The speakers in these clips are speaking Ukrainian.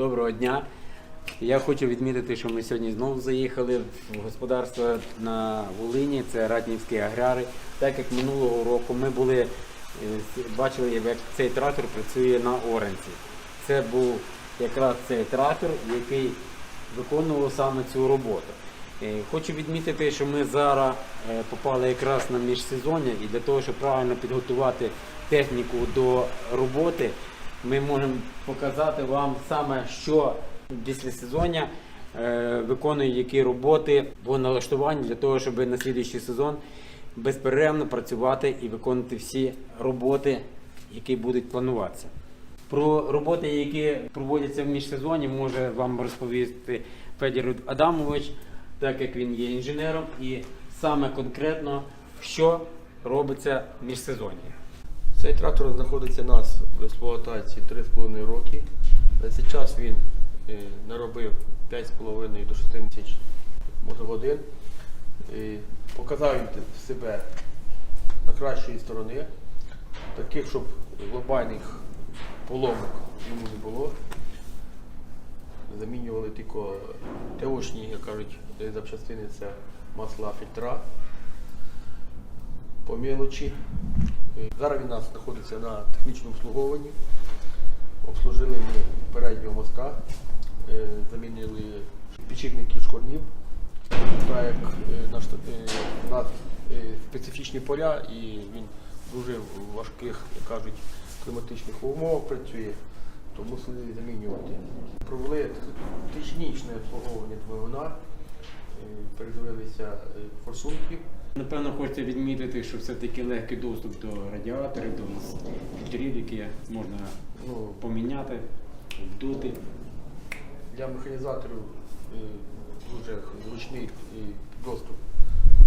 Доброго дня. Я хочу відмітити, що ми сьогодні знову заїхали в господарство на Волині, це Ратнівські аграри. Так як минулого року ми були, е, бачили, як цей трактор працює на Оренці. Це був якраз цей трактор, який виконував саме цю роботу. Е, Хочу відмітити, що ми зараз е, попали якраз на міжсезоння і для того, щоб правильно підготувати техніку до роботи, ми можемо показати вам саме, що після сезоння е, виконує які роботи по налаштуванню для того, щоб на слідуючий сезон безперервно працювати і виконувати всі роботи, які будуть плануватися. Про роботи, які проводяться в міжсезоні, може вам розповісти Федір Адамович, так як він є інженером, і саме конкретно, що робиться в міжсезонні. Цей трактор знаходиться у нас в експлуатації 3,5 роки. За цей час він е, наробив 5,5 до 6 тисяч мотогодин. І Показав себе на кращої сторони, таких, щоб глобальних поломок йому не було. Замінювали тільки теочні, як кажуть, е, запчастини це масла фільтра по мелочі. Зараз він у нас знаходиться на технічному обслуговуванні. Обслужили ми переднього мозка, е, замінили підшипники шкорнів. Так як е, е, у нас специфічні поля і він дуже в важких, як кажуть, кліматичних умовах працює, то мусили замінювати. Провели технічне обслуговування двигуна, передивилися форсунки. Напевно, хочеться відмітити, що все-таки легкий доступ до радіаторів, до фільтрів, які можна Ну, поміняти, вдути. Для механізаторів е, дуже зручний доступ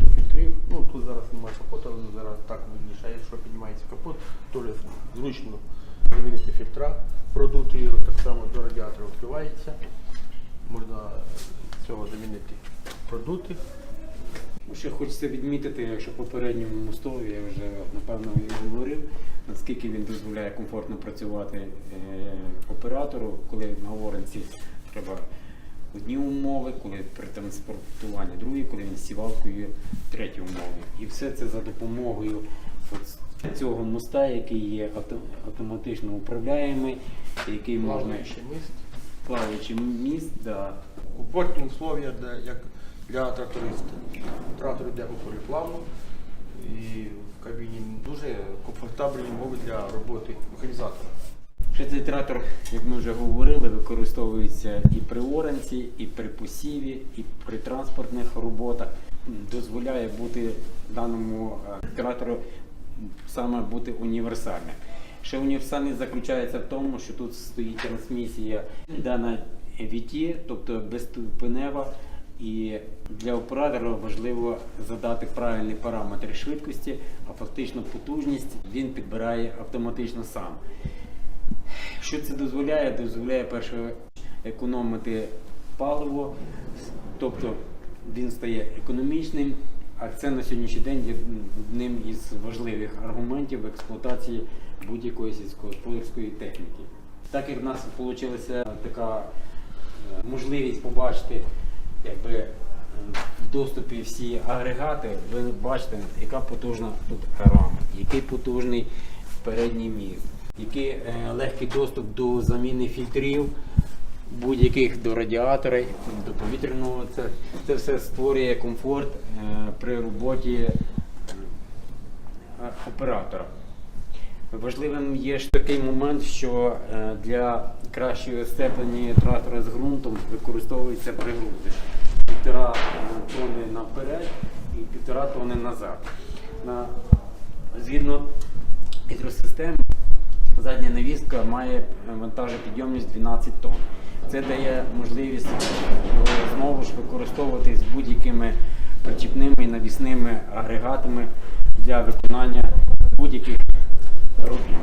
до фільтрів. Ну, тут зараз немає капота, але зараз так видніше. Якщо піднімається капот, то зручно замінити фільтра, продути його так само до радіатора відкривається. Можна цього замінити продути. Ще хочеться відмітити, якщо попередньому мостові я вже напевно і говорив, наскільки він дозволяє комфортно працювати е, оператору, коли на Оренці треба одні умови, коли при транспортуванні другі, коли він сівалкою треті умови. І все це за допомогою от цього моста, який є авто- автоматично управляємий, який можна Плаваючий міст. плаваючий міст. Да. Комфортні условия для, як для тракториста. Трактор йде по полі плавно і в кабіні дуже комфортабельні умови для роботи механізатора. Ще цей трактор, як ми вже говорили, використовується і при оренці, і при посіві, і при транспортних роботах. Дозволяє бути даному е, трактору саме бути універсальним. Ще універсальність заключається в тому, що тут стоїть трансмісія дана VT, тобто безступенева. І для оператора важливо задати правильні параметри швидкості, а фактично потужність він підбирає автоматично сам. Що це дозволяє? Дозволяє перше економити паливо, тобто він стає економічним, а це на сьогоднішній день є одним із важливих аргументів в експлуатації будь-якої сільськогосподарської техніки. Так як в нас вийшла така е, можливість побачити якби, в доступі всі агрегати, ви бачите, яка потужна тут рама, який потужний передній міст, який е, легкий доступ до заміни фільтрів, будь-яких до радіатора, до повітряного. Це, це все створює комфорт е, при роботі е, оператора. Важливим є ж такий момент, що е, для кращої степені трактора з ґрунтом використовуються пригрузи. Півтора тонни наперед і півтора тонни назад. На, згідно гідросистеми, задня навіска має вантажопідйомність 12 тонн. Це дає можливість е, знову ж використовувати з будь-якими причіпними і навісними агрегатами для виконання будь-яких робіт.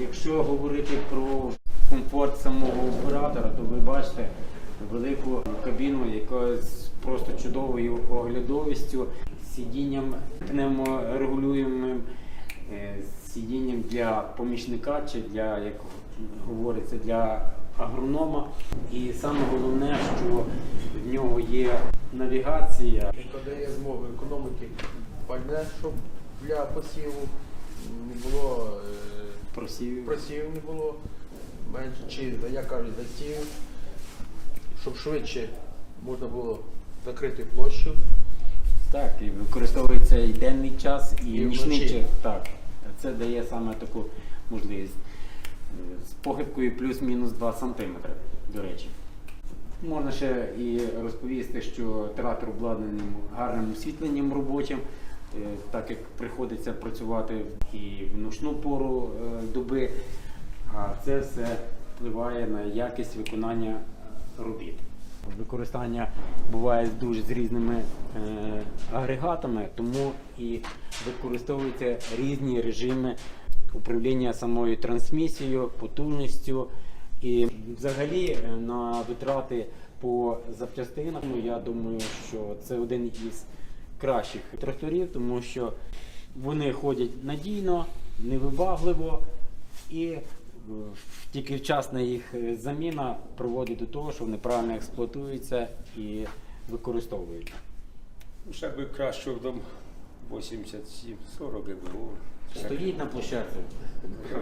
Якщо говорити про комфорт самого оператора, то ви бачите велику кабіну, яка просто чудовою оглядовістю, сидінням пневморегулюємим, е, сидінням для помічника чи для, як говориться, для агронома. І саме головне, що в нього є навігація. яка дає змогу економити пальне, щоб для посіву не було е, Просів. просів не було менше, чи як кажуть, засів, щоб швидше можна було закрити площу. Так, і використовується і денний час, і, І нічний час. Так, це дає саме таку можливість. З похибкою плюс-мінус 2 см, до речі. Можна ще і розповісти, що трактор обладнаний гарним освітленням робочим, е, так як приходиться працювати і в ночну пору е, доби, а це все впливає на якість виконання робіт. Використання буває дуже з різними е, агрегатами, тому і використовуються різні режими управління самою трансмісією, потужністю. І взагалі е, на витрати по запчастинах, ну я думаю, що це один із кращих тракторів, тому що вони ходять надійно, невибагливо і тільки вчасна їх е, заміна приводить до того, що вони правильно експлуатуються і використовуються. Ну, Ще би краще там 87, 40 якби було. Стоїть на площадці,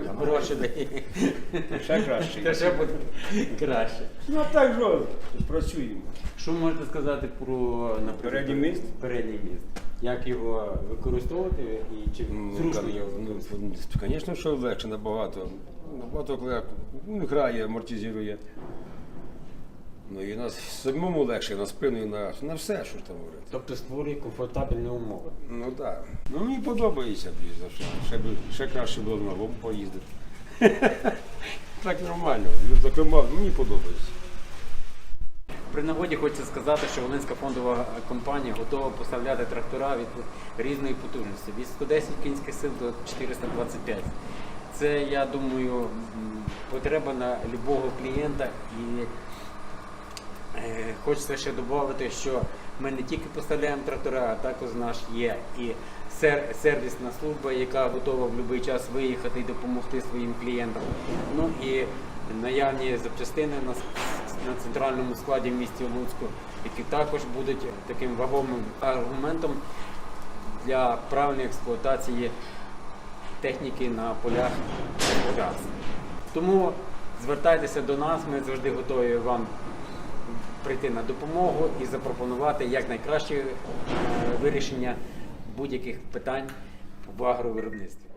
гроші дає. ще краще. Та ще буде краще. Ну а так що, працюємо. Що можете сказати про наприклад, Передній міст? Передній міст. Як його використовувати і чи зручно його використовувати? Ну, звісно, що легше набагато. Легше. Він грає, амортизує. Ну і нас самому легше на спину і на, на все, що ж там говорити. Тобто створює комфортабельні умови. Ну так. Ну мені подобається дві, за що. Ще, б, ще краще було на лом поїздити. так нормально. Зокрема, мені подобається. При нагоді хочеться сказати, що Волинська фондова компанія готова поставляти трактора від різної потужності від 110 кінських сил до 425. Це, я думаю, потреба на любого клієнта. І е, хочеться ще додати, що ми не тільки поставляємо трактора, а також наш є і сер- сервісна служба, яка готова в будь-який час виїхати і допомогти своїм клієнтам. Ну і наявні запчастини на, на центральному складі в місті Луцьку, які також будуть таким вагомим аргументом для правильної експлуатації техніки на полях газ. Тому звертайтеся до нас, ми завжди готові вам прийти на допомогу і запропонувати якнайкраще е, вирішення будь-яких питань в агровиробництві.